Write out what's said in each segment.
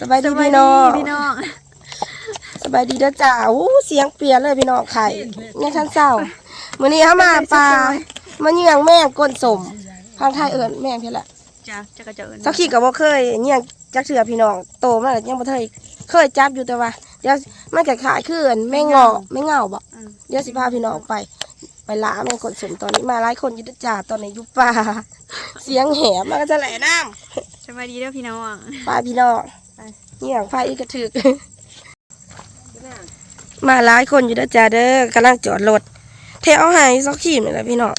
สบายดีพี่น้องพี่น้องสบายดีเด้อจ้าอู้เสียงเปลี่ยนเลยพี่น้องไข่เนี่ยท่านเศร้ามื้อนี้เขามาปลามาเยี่ยงแม่งก้นสมทางไทยเอิ้นแม่งเพิ่นแหละจ้าจะกระเจิญสักขีก็บ่เคยเยี่ยงจักเทื่อพี่น้องโตมาแล้วยังบ่เคยเคยจับอยู่แต่ว่าเดี๋ยวมันก็ขายคืออันแม่งงอแม่งเงาบ่อืมเดี๋ยวสิพาพี่น้องไปไปลาแม่งก้นสมตอนนี้มาหลายคนอยู่เด้อจ้าตอนนี้อยู่ป่าเสียงแหบมันก็จะแหล่น้ำสบายดีเด้อพี่น้องปลาพี่น้อง เยี่ยงพาอีกกระถึก มาหลายคนอยู่ด้จ้าเด้อกำลังจอดรถเทเอาหายซอกขีมนี่แหละพี่น้อง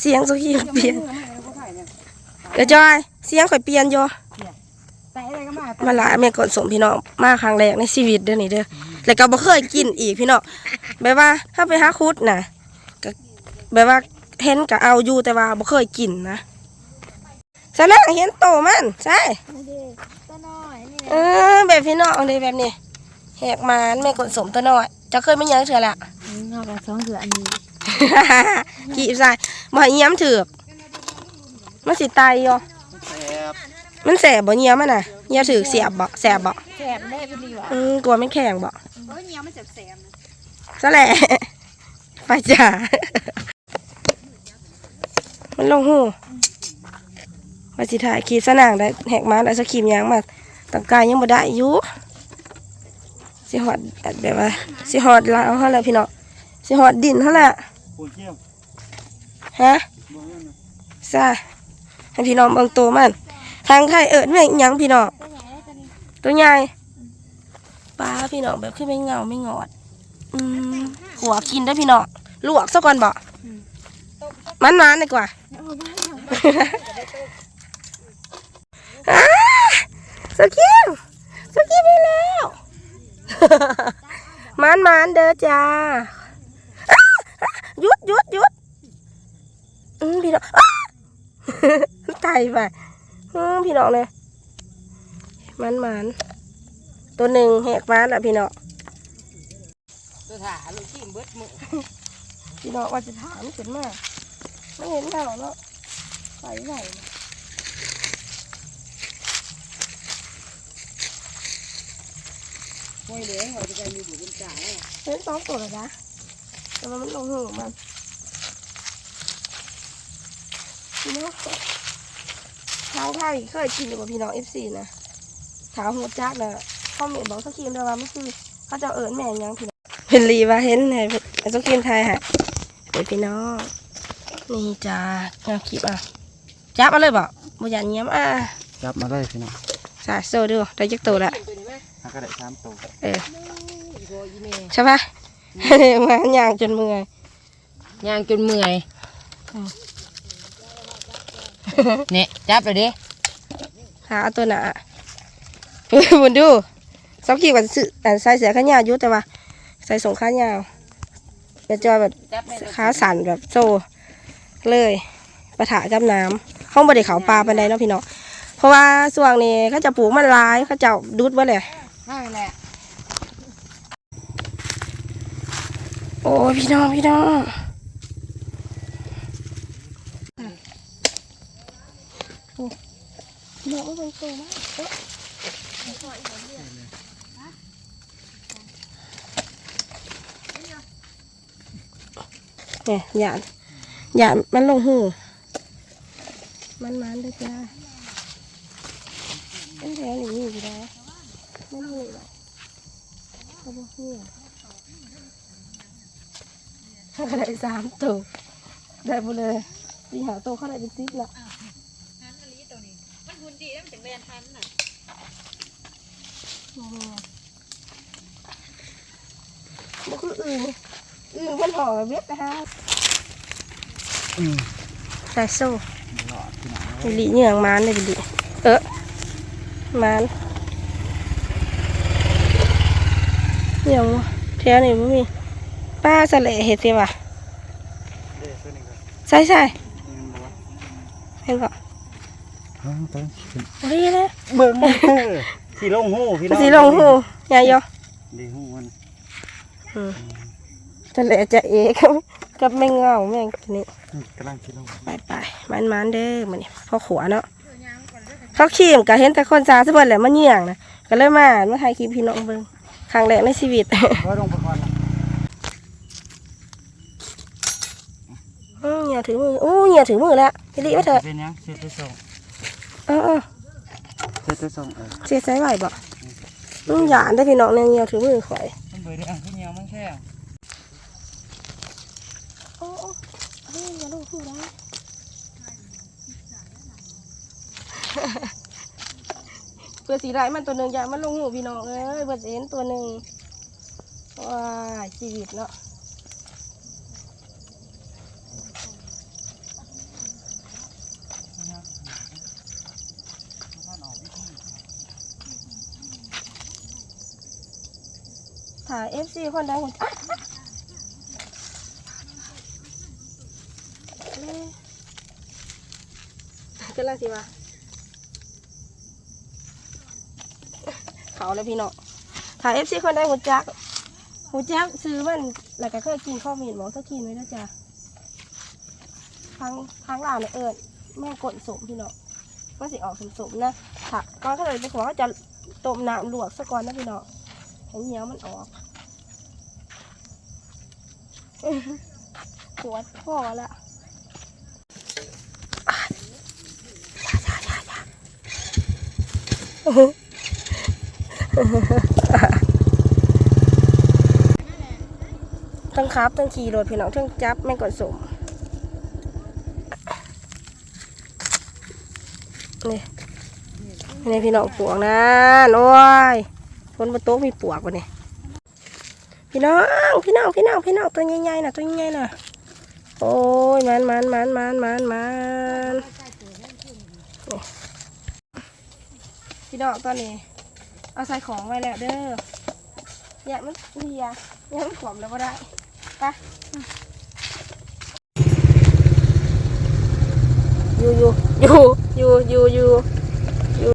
เสียงซอกขีมเปลี่ยนเดี๋ยวจอยเสียงข่อยเปลี่ยนอยู่แต่อะไรก็มาหลายแม่กดสมพี่น้องมาครั้งแรกในชีวิตเด้อนี่เด้อแล้วก็บ่เคยกินอีกพี่น้องแบบว่าถ้าไปหาคุดน่ะก็แบบว่าเห็นก็เอาอยู่แต่ว่าบ่เคยกินนะสนะเห็นโตมันใช่ตัวน้อยนี่ เออแบบพี่น้องเลยแบบนี้แหกมานแม่กดสมตัวน้อยจะเคยไม่ยังเถื่อละนอกจากสองเสืออันนี้กีบใส่บ่ให้เยี่ยมถือกมันสิตายอยู่มันแสบบ่เยี่ยมมันน่ะเยี่ยมถือกเสียบบ่แสบบ่แสบได้เป็นดีวะอืมกลัวมันแข็งบ่โอ้ยเนี้ยมันแสบแสบนะซะแหละไปจ้ามันลงหูว่าสิถ่ายขีดสนางได้แหกมาได้สกขีมยางมา ตังกายยังบ่ได้อยู่สิหอดแบบว่าสิหอดลาวเฮาแหละพี่น้องสิหอดดินเฮาแหละปูนเขี้ยวฮะซาให้พี่น้องเบิ่งตัวมันทางไทยเอิ้นแม่งหยังพี่น้องตัวใหญ่ปลาพี่น้องแบบขึ้นไม่เงาไม่งอดอืมหัวกินได้อพี่น้องลวกซะก่อนบ่มันนานดีกว่าอ้า สกิลสกิลไปแล้วมันมันเด้อจ้าอ้าอ้าหยุดหยุดหยุดอืมพี่น้องอ้าตายไปอืมพี่น้องเลยมันมันตัวหนึ่งแหกมันอะพี่น้องตัวถาลูกขี้เบิดมือพี่น้องว่าจะถามขึ้นมาไม่เห็นเท่าเนาะใส่ใส่ ห้อยเหลืองเราจะไปมีบุญจ่ายเห็นสองตัวเลยนะแต่ว่ามันลงหูมันพี่น้องทางไทยเคยกินอยู่กับพี่น้องเอฟซีนะถามหัวจักนะข้อมเมนบอกสกรีมเลยว่าไม่คือเขาจะเอิญแม่งยังพี่น้องเป็นรีว่าเห็นไงสกรีมไทยฮะเดี๋ยวพี่น้องนี่จ้าแนวคลิปอะจับมาเลยบอกบ่ยันเงี้ยมอะจับมาได้พี่น้องสาโซดูได้จักตัวละ ถ้าก็ได้สามตัวเออใช่ปะ มาย่างจนเมื่อยย่างจนเมื่อยอืมเนี่ยจับเลยดิหาเอาตัวหนาเฮ้ยบุญดูสักขีวันสื่ออ่าใส่เสียขายาวอยุแต่ว่า ใส่ส่งขายาวจะจอยแบบจับได้ขาสั่นแบบโซ่เลยปะถะจับน้ำห้องบไดิเขาปลาไปไหนใดเนาะพี่น้องเพราะว่าส่วงนี้เขาจะปลูกมันหลายเขาจะดูดไว้เลย นั่นแหละ โอ้พี่น้องพี่น้องโอ้พี่น้องมันโตมากเอ๊ะเนี่ยหยาดหยาดมันลงหูมันมันเลยจ้าเอ้ยแท้หรือนี่อยู่แล้ว มันหูหรอกเขาบอกเหี้ยถ้าก็ได้สามตัว ได้หมดเลยสี่หาตัวเขาได้เป็นสิบละมันหุ่นดีแล้วมันจังเรียนทันน่ะโอ้โหมันคืออื่นอื่นมันห่อเว็บนะฮะแต่โซ่บิลีเหยื่องมันเลยบิลีเออมัน เหยื่องวะแถวนี้ไม่มีป้าสะเละเห็ดสิวะเด้ตัวนี้ก็ใช่ใช่ยังบ่วะเห็นปะอ้าวตัวโอ้ยเลยเบิ่งมันเออสีลงหูพี่น้องสีลงหูใหญ่ยอดีหูมันทะเลจะเอกบกับแมงเงาแมงตัวนี้อืมกำลังสีลงไปไปมันมันๆเด้อมันนี่พ่อขวาเนาะเขาขี้มก็เห็นแต่คนซาซะเบิดแหละมาเยี่ยงนะก็เลยมามาถ่ายคลิปพี่น้องเบิ่ง ครั้งแรกในชีวิตก็ลงไปก่อนนะอือเหยียถือมืออู้เหยียถือมือแล้วพี่ลิว่าเถอะเป็นยังเสร็จไปส่งเออเออเสร็จไปส่งเออเสียใจไหวบ่อือหยานได้พี่น้องเนี่ยเหยียถือมือข่อยมันเบื่อเรื่องที่เหนียวมันแค่โอ้โอ้เฮ้ยอย่าลงพูดนะ เพื่อสีไรมันตัวหนึ่งอย่ามันลงหูพี่น้องเอ้ยเพื่อเห็นตัวหนึ่งว้าชีวิตเนาะถ่ายเอฟซีคนดังคนอะเอ๊ะกำลังสิวะ เขาเลยพี่น้องถ่ายเอฟซีคนดังหัวจักหัวจักซื้อมันแล้วก็เคยกินข้าวมีดบอกสักกินไว้นะจ๊ะทางทางลาวเนี่ยเอิญแม่กดสมพี่น้องก็สิออกสมๆนะค่ะก็ถ้าเลยไปขอจะต้มน้ำลวกซะก่อนนะพี่น้องให้เหนียวมันออกปวดคอละ ทั้งครับทั้งขี่รถพี่น้องทั้งจับแม่งกดสมนี่นี่พี่น้องปวกนะโอ้ยคนบนโต๊ะมีปวกวะเนี่ยพี่น้องพี่น้องพี่น้องพี่น้องตัวใหญ่ๆนะตัวใหญ่ๆนะโอ้ยมันมันมันมันมันมันพี่น้องตอนนี้ เอาใส่ของไว้แล้วเด้ออย่ามันเลียอย่ามันขวมแล้วก็ได้ไปอยู่อยู่อยู่อยู่อยู่อยู่อยู่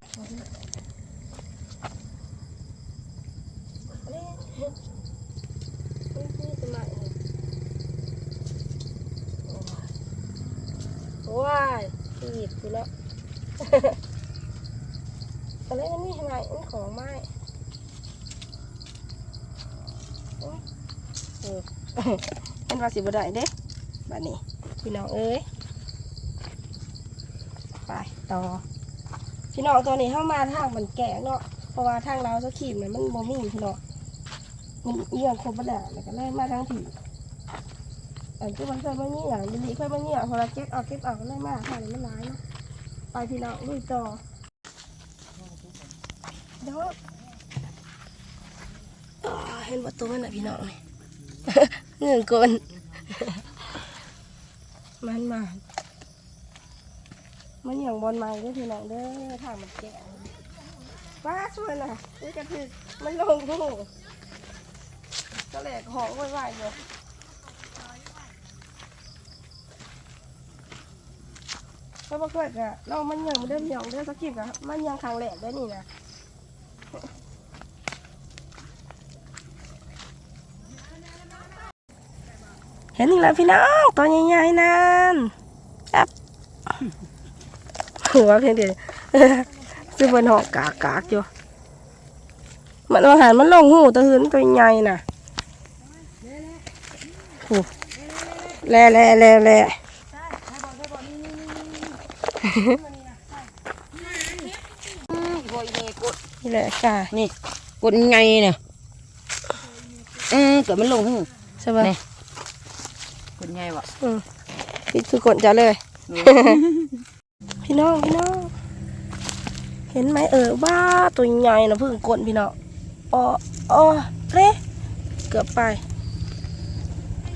ว้ายชีวิตกูแล้ว อะไรนั่นนี่ทำไมนี่ของไม้โอ๊ยเออ เป็นว่า สิบได้เด้บัดนี้พี่น้องเอ้ยไปต่อ พี่น้องตัวนี้เข้ามาทางมันแก่เนาะเพราะว่าทางเราสขีมเนี่ยมันบ่มีพี่น้องมันเอียงครบปัญหาแล้วก็เลยมาทางผีอันที่มันเคยมาเงี้ยยินดีเคยมาเงี้ยพอเราเก็บเอาเก็บเอาก็เลยมาทางนี้มันร้ายเนาะไปพี่น้องลุยต่อเดี๋ยวอ่าเห็นประตูมันนะพี่น้องนี่เงื่อนกลน มันมา มันอย่างบอลไม้เด้อพี่น้องเด้อทางมันแก่ป้าช่วยน่ะนี่กระถึกมันลงหูก็แหลกหองไว้ไว้เลยก็บอกว่าก็เรามันยังเริ่มยังเริ่มสักทีกะมันยังครั้งแรกได้นี่นะ ห็นอีกแล้วพี่น้องตัวใหญ่ๆนั่นครับหัวเพียงเดียวซื้อบนหอกกากากๆอยู่มันอาหารมันลงหูตะหืนตัวใหญ่น่ะโอ้แล่แล่แล่แล่บ่อยนี่กดนี่แหละกานี่กดไงเนี่ยอืมเกิดมันลงหูใช่ไหม นี่กดไงวะอืมพี่คือกดจะเลย พี่น้องพี่น้องเห็นไหมเออบ้าตัวใหญ่นะเพิ่งกดพี่น้องอ๋ออ๋อเละเกือบไป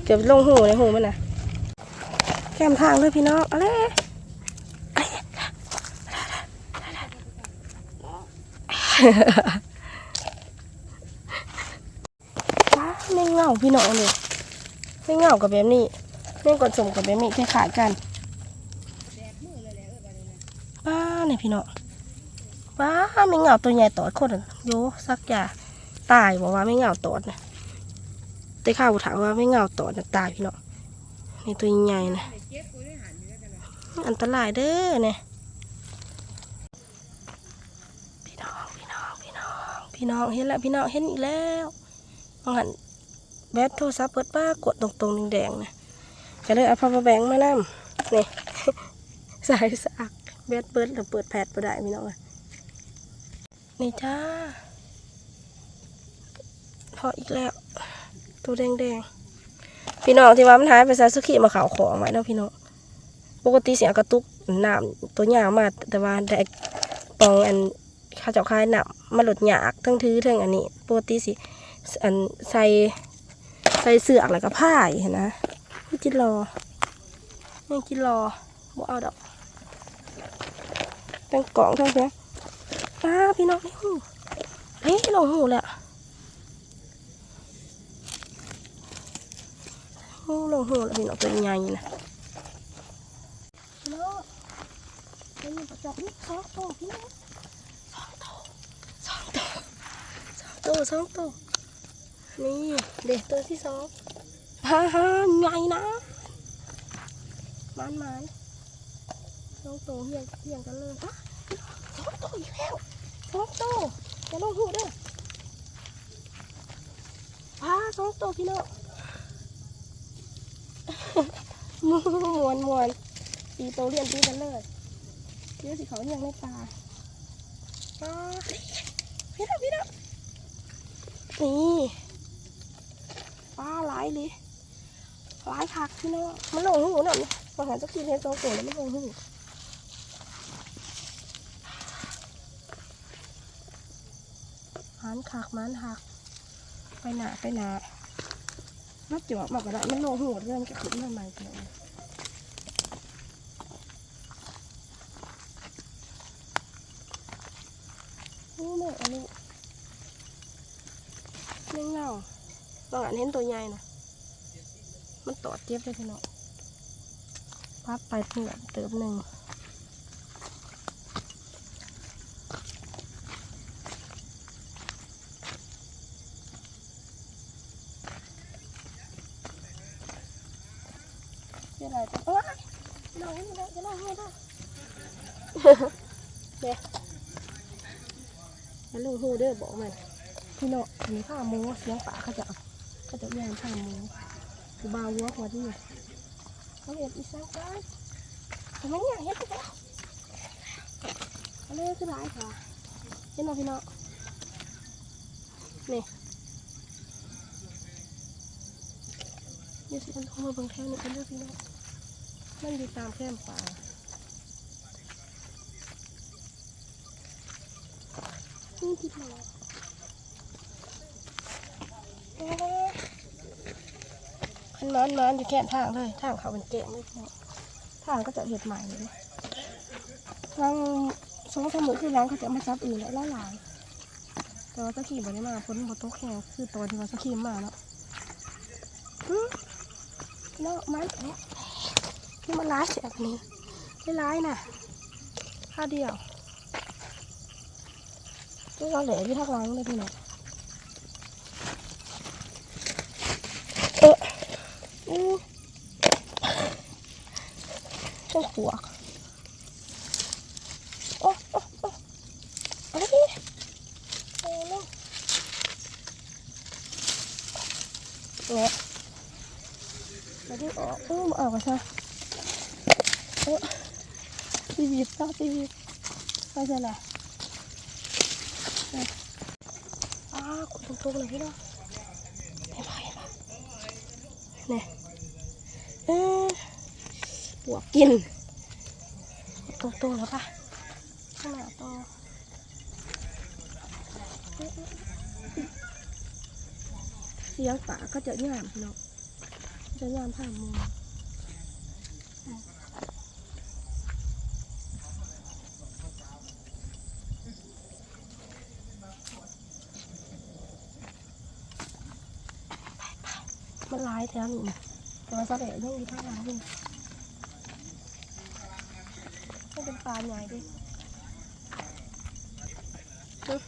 เกือบลงหูในหูมันนะแก้มทางเลยพี่น้องอะไรว้าไม่เหงาพี่น้องเลยไม่เหงากับแบบนี้ ไม่กดสมกับแบบนี้คล้ายๆกันป้าเนี่ยพี่เน้องป้าไม่เหงาตัวใหญ่ตอดคนอะโยสักอย่าตายบอกว่าไม่เหงาตอดนะแต่ข้าวถามว่าไม่เหงาตอดนะตายพี่เน้องนี่ตัวใหญ่นะอันตรายเด้อเนี่ยพี่น้องเห็นแล้วพี่น้องเห็นอีกแล้วมองหันแบตโทรศัพท์เปิดป้ากดตรงๆแดงๆนะ ก็เลยเอาพาวแบงค์มานํนี่สายสากแบตเปิร์ดหรือเปิดแพดบ่ได้พี่น้องอ้ยนี่จ้าพออีกแล้ว ตัวแดงๆ พี่น้องที่ว่ามันหายไปซาสุกิมาข่าวของไว้เนาะพี่น้องปกติเสียกระตุกน้ำตัวหยามากแต่ว่าได้ปองอันข้าเจ้าคายหน้ำมาหลดหยากทั้งถือทั้งอันนี้ปกติสิอันใส่ใส่เสือกแล้วก็ผ้าเห็นนะ นี่กินรอนี่กินรอบ่เอาดอกตั้งกล่องทั้งเนี้ยป้าพี่น้องนี่หูเฮ้ยลงหูแหละโอ้ลงหัวแล้วพี่น้องตัวใหญ่นะพี่น้องเป็นอยู่ประจบนี่สองตัวพี่น้องสองตัวสองตัวสองตัวสองตัวนี่เด็กตัวที่สอง ฮ่าฮ่าใหญ่นะมันมันสองตัวเฮียงเฮียงกันเลยฮะสองตัวอีกแล้วสองตัวจะลงหัวเด้าสองตัวพี่น้องมวนมวนตีโตเรียนตีกันเลยเดี๋ยวสิเขาเรียงในตาป้าพี่ดับพี่ดับนี่ป้าหลายเลย หลายคักพี่น้องมันลงหูหน่ะมาหาสักทีเห็นสองตัวแล้วมันลงหูหันคักมันหัก ไปหนาไปหนานับจวบมากกว่านั้มันโลหัวเรื่องจะขึ้นมาใหม่เลยนี่แม่อันนี้เงาตอนนั้นเห็นตัวใหญ่นะ ตอดเจ็บเลยพี่น้องพับไปเพื่อเติมหนึ่งเสียดายจังโอ๊ยน้องนี่นะจะน้องให้ได้เนี่ยแล้วลุงฮูเด้อบอกมันพี่เนาะมีผ้าหมูเสียงป่าเขาจะเขาจะย่างผ้าหมู คือบาวัวพอดีเขาเห็นอีสังกันทำไมเนี่ยเห็นไปแล้วเอาเลยคือร้ายค่ะเห็นไหมพี่เนาะนี่นี่สิมันเข้ามาบิ่งแค่นี้กันเด้องพี่เนาะมันอยู่ตามแคมป่านี่ที่ไหนันมันมันอยู่แค่ทางเลย ทางเขาเป็นเกมเลยพี่น้องทางก็จะเห็ดใหม่เลยทางสองสามมือคือล้างเขาจะมาซับอื่นแล้วหลายๆแต่ว่าสกีบได้มาพ้นบนโต๊ะแข่งคือตัวที่ว่าสกีมาเนาะอื้อเนามันเอ๊ะนี่มันร้ายเสียแบบนี้ไม่ร้ายนะค่าเดียวนี่เราเหลือที่ทักล้างเลยพี่น้องเออ อู้ ช่วก โอ้โอ้โอ้เอาดิโอ้ลูกเนี่ยมาดิออกเออมาออกมาซะเออทีวีซะทีวีไปซะละเนี่ยอ้าวกดตรงๆเลยพี่น้องเห็นปะเห็นปะเนี่ยเออปวกกิน ตรงตัวแล้วปะข้างหน้าตัวเสียงป่าก็จะย่ามเนาะจะย่ามผ่านมือมันร้ายแถวนี้นะแต่ว่าสะเดะยังมีท่าร้ายอยู่ไม่เปลาใหญ่ดิปึ๊บ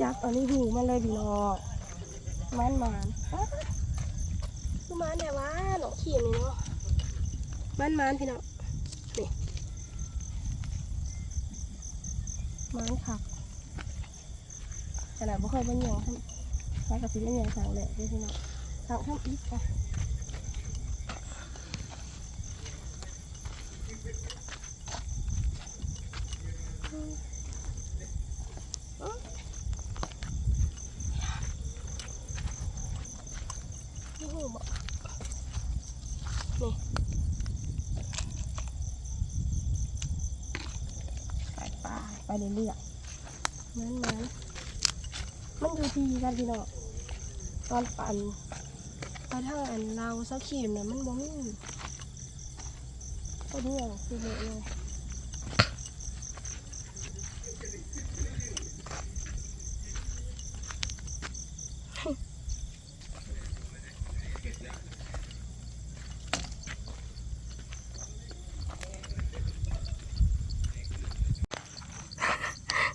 จับอันนี้หูมันเลยพี่น้องมันมันคือมันแต่ว่าหนอขีมนี่เนาะมันมันพี่น้องนี่มันคัก ขนาดบ่เคยเป็นอย่างทำใช้กับสิเป็นย่างสั่งแหละด้อพี่น้องสั่งทำอีกอะโอ้โหนี่ไปไปไปเรื่อยๆมันมันมันอยู่ที่กันพี่น้อง ตอนปั่นไปทางอันเราเสาเข็มเนี่ยมันบ่มีก็เนี่ยคือเยเลย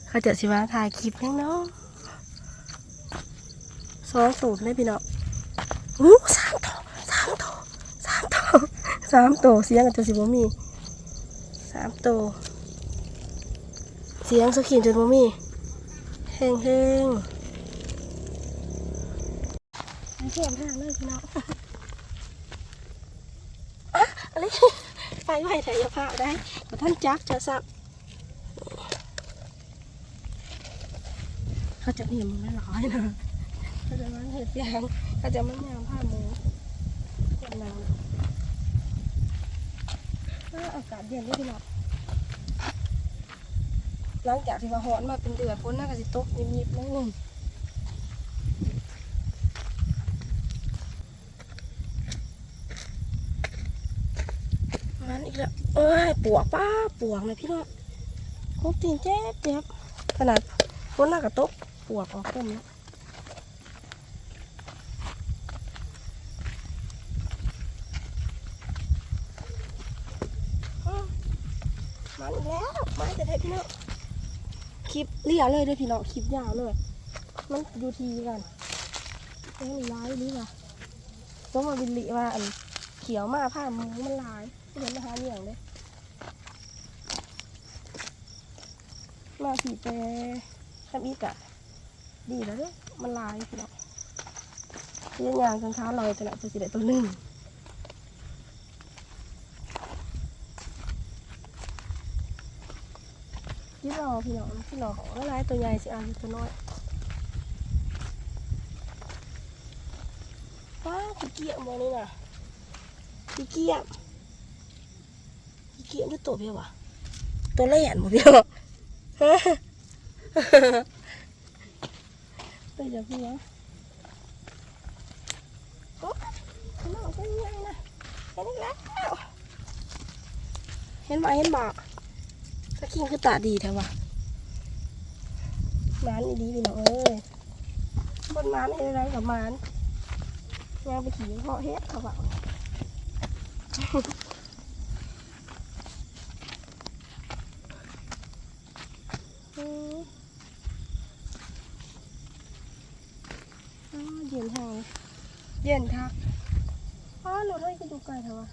เขาจะสิว่าถ่ายคลิปยังเนาะ สองตูดเลยพี่เนาะอู้สามตัวสามตัวสามตัวสามตัวเสียงอาจจะสิบ่มีสามตัวเสียงสกินจนบ่มีแห้งแห้งไม่เข็มห่างเลยพี่เนาะอะอะไรไปไหวแต่อยาพาได้บ่ท่านจักจะสับเขาจะเห็นมันไม่ร้อยนะ เขาจะมันเห็ดยางเขาจะมันยางผ้าหมูเจ็บหนาวถ้าอากาศเย็นได้ดีหรอกหลังจากที่ว่าฮ้อนมาเป็นเดือนฝนน่าจะสิตกยิบๆนิดนึงมันอีกแล้วเอ้ยปวกป้าปวกเลยพี่น้องคบตีนเจ็บเจ็บขนาดฝนน่ากระตกปวกออกเต็มแล้วอ้าวมาอีก แล้วมาแต่ได้พี่น้องคลิปเรียเลยด้วยพี่น้องคลิปยาวเลย มันดูทีกันยังมีร้ายหรือเปล่าต้องมาบินลิว่าอันเขียวมากผ้ามือมันลายไม่เห็นมาหาเลี้ยงเลยมาผีเปทำอีกอะดีแล้วเด้มันลายพี่น้องเลี้ยงยางจนเท้าลอยจะหนักจะสิได้ตัวหนึ่ง ยี่รอพี่น้องพี่น้องของละลายตัวใหญ่สิอ่านตัวน้อยว้าวขี้เกียจมองนี่น่ะขี้เกียจขี้เกียจด้วยตัวเพียววะตัวเล่นหมดเพียวตัวเดียวพี่นะโอ้ยน้องเป็นยังไงนะเห็นอีกแล้วเห็นไหมเห็นบ อกสกินคือตาดีแท้วะมานดีพี่น้องเอ้ยบนมานอะไรกับมานยางไปขี่เพาะเฮ็ดเขาบอกเย็นแห้งเย็นทักอ้าวหนูให้กูดูกไก่เถอะวะ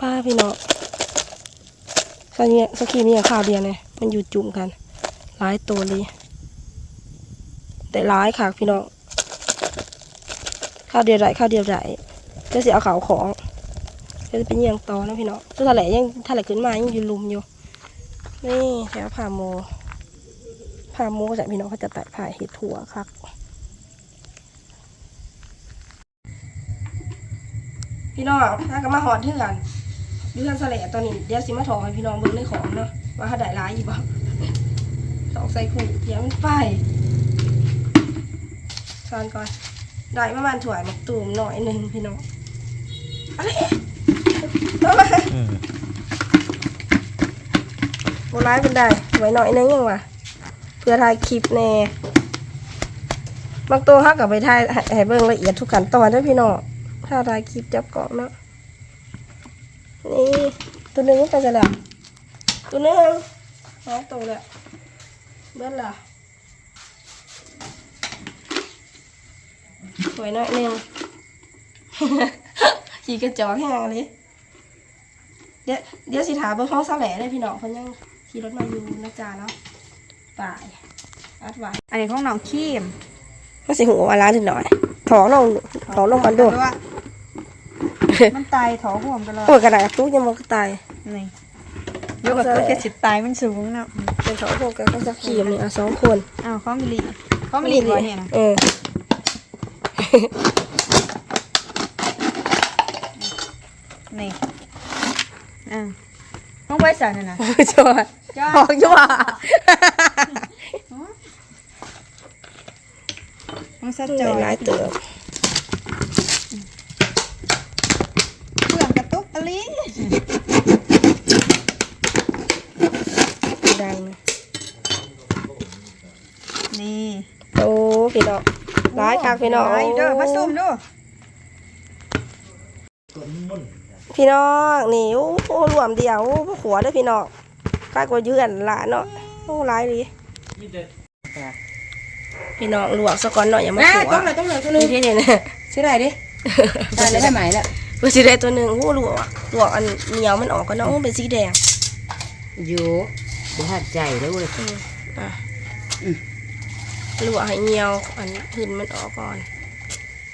ป้าพี่น้อง สกีสกีนี่ข่าวเดียวเนี่ยมันอยู่จุ่มกัน หลายตัวเลยแต่หลายค่ะพี่น้องข้าวเดียวไรข้าวเดียวไรจะเสียเอาเขาของจะเป็นยียงต่อนะพี่น้องตัวทะเลยังทะเลขึ้นมายังอยู่ลุมอยู่นี่แถวผ่าโมผ่าโมจากพี่น้องเขาจะตัดผ่าเห็ดถั่วครับพี่น้องถ้าก็มาหอดเถื่อน ดูท่านสและตอนนี้เดี๋ยวสิมาถอให้พี่น้องเบิ่งในของเนาะว่าเขาได้ร้ายอยู่บ่สองใส่ขู่เดี๋ยวมันไปช้อนก่อนได้ประมาณถั่วมักตูมหน่อยหนึ่งพี่น้องอะไรเอามาโบราณเป็นได้ไว้หน่อยนึงยังวะเพื่อถ่ายคลิปแน่บางตัวเขากับไปถ่ายให้เบิ่งละเอียดทุกขั้นตอนด้วยพี่น้องถ้าถ่ายคลิปจับกล่องเนาะ นี่ตัวหนึงมันไปจะแล้วตัวหนึงน้องโตแล้วเบิ้ลล่ะสวยหน่อยหนึงขี่กระจอกแห้งเลยเดี๋ยวเดี๋ยวสิถามเบิ้งห้องสแหล่ได้พี่น้องเพิ่นยังขี่รถมาอยู่นะจ๊ะเนาะป่ายอัดไว้อันนี้ของน้องขี้มมันสิหัวร้านถึงหน่อยถองลงถองลงมันดูว่า มันตายถอห่วมกันเลยโอ้ยกระดาษตู้ยังมันก็ตายนี่ยกกับตัวแค่สิตายมันสูงเนาะเป็นถองพวกกันก็จะขี่มีอะสองคนอ้าวข้อมิลีข้อมิลีบ่เนี่ยนะเออนี่อ่าห้องไว้สันน่ะนะโอ้ยจ้าจ้าหอกจ้าห้องสัดจจออยหลายเติบ เพื่อนกระตุกอลี ดัง นี่ โอ้ พี่น้องร้ายคักพี่น้องไปเด้อมาซุ่มดูพี่น้องนี่โอ้โหรวมเดียวโอ้โหขัวเด้อพี่น้องกลายกว่าเยือนหลานเนาะโอ้ร้ายดีพี่น้องลวกซะก่อนหน่อยอย่ามาอะขัวต้องเลยต้องเลยต้องเลยนี่ที่เนี่ยนะใช่ไรดิได้แล้วได้ไหมแล้วเพื่อสิได้ตัวหนึ่งโอ้ลวกอะลวกอันเหนียวมันออกก็เนาะโอ้เป็นสีแดงอยู่บ่หัดใจแล้วเว้ยอะ ลวกให้เหนียวอันพื้นมันออกก่อน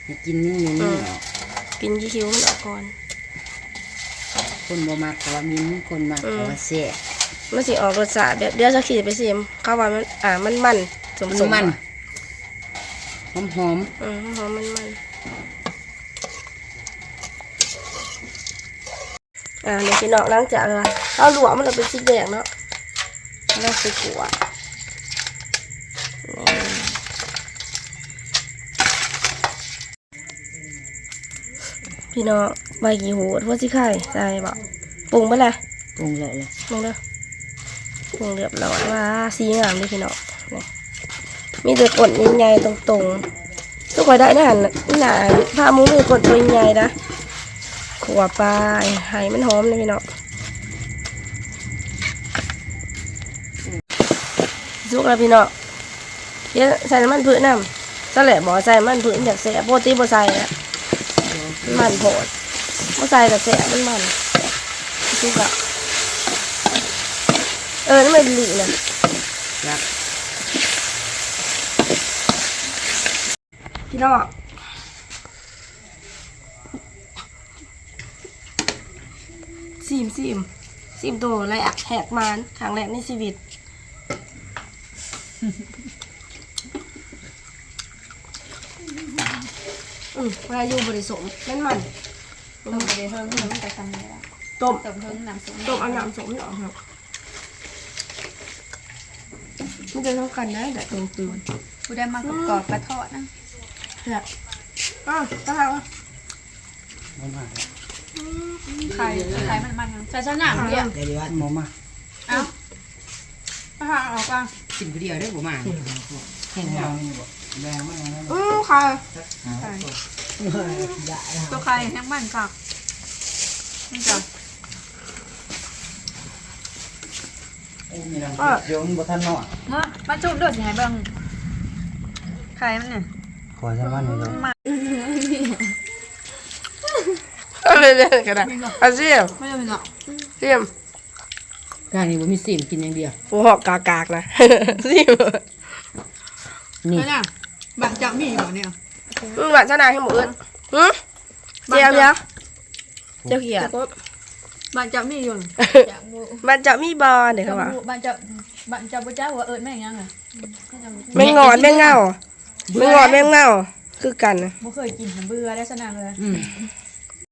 ให้กินนี่อยู่นี่เนาะกินยี่คิ้วมันออกก่อน คนบ่มักก็ว่ามินคนมักก็ว่าแซ่บมันสิออกรสชาติแบบเดี๋ยวจะขี่ไปซิมเข้าว่ามันอ่ามันมันสมมันสมมันหอมหอมอืมหอมมันมันอ่าเนี่ยพี่น้องหลังจากอะเอาลวกมันเลยเป็นสีแดงเนาะแล้วใส่ขวด พี่น้องใบกี่หูดพวกสิไข่ใส่บอกปรุงไปเลยปรุงเลยเลยลงเด้อปรุงเรียบร้อยว่าสีงามเลยพี่น้องนี่มีแต่กดใหญ่ๆตรงๆทุกคนได้แน่นหนาผ้ามุ้งมีกดตัวใหญ่ๆนะขวบปลายไห้มันหอมเลยพี่น้องสุกแล้วพี่น้องเดี๋ยวใส่น้ำมันพืชน้ำก็แหละบอกใส่น้ำมันพืชอยากแสบปกติบ่ใส่นะ มันโผดบ่ใส่แต่แสบมันมันสุกอะเออนั่นมันหลีนะรักพี่น้องซิมซิมซิมตัวแรกแหกมานครั้งแรกในชีวิต อืมเวลาอยู่บริสมมันมันต้มไปเลยเพิ่มเพิ่มมันจะทำอะไรล่ะต้มต้มเพิ่มน้ำซุปต้มเอาน้ำสมหน่อยครับมันจะเท่ากันได้แต่ตรงตื่นผู้ได้มากกรอบกระทอดนะเนี่ยอ้าวตาหางอะบ่มาไข่ไข่มันมันใส่ชะหนังเดียวเดี๋ยวดีว่าบ่มาเอ้าอาหารออกอะกินผู้เดียวได้บ่มาแค่นี้นี่บ่ แรงมากนะอืมค่ะไข่ตัวไข่แห้งมันค่ะนี่จ้ะโอ้มีน้ำเดี๋ยวมันบ่ทันนอนเมื่อมาจุ่มด้วยสิไงเบ้างไข่มันเนี่ยขอใช้มันนี่เนาะเอาเลยเลยกันนะเอาเสียมไม่ได้เป็นหรอกเสียมกางนี่บ่มีสิมกินอย่างเดียวหัวหอกกากากนะเสียมนี่ ไม่ได้บักจะมีอยู่เนี่ยอืมหวานชนะให้หมดเลยหืมเจียวเจียวเจียวเขียดบักจะมีอยู่มันจะมีบอลเดี๋ยวเขาว่าบักจะบักจะบุจ้าหัวเอิญแม่งยังไงแมงงอนแมงเงาแมงงอนแมงเงาคือกันนะบ่เคยกินมันเบื่อได้สนานเลย อืม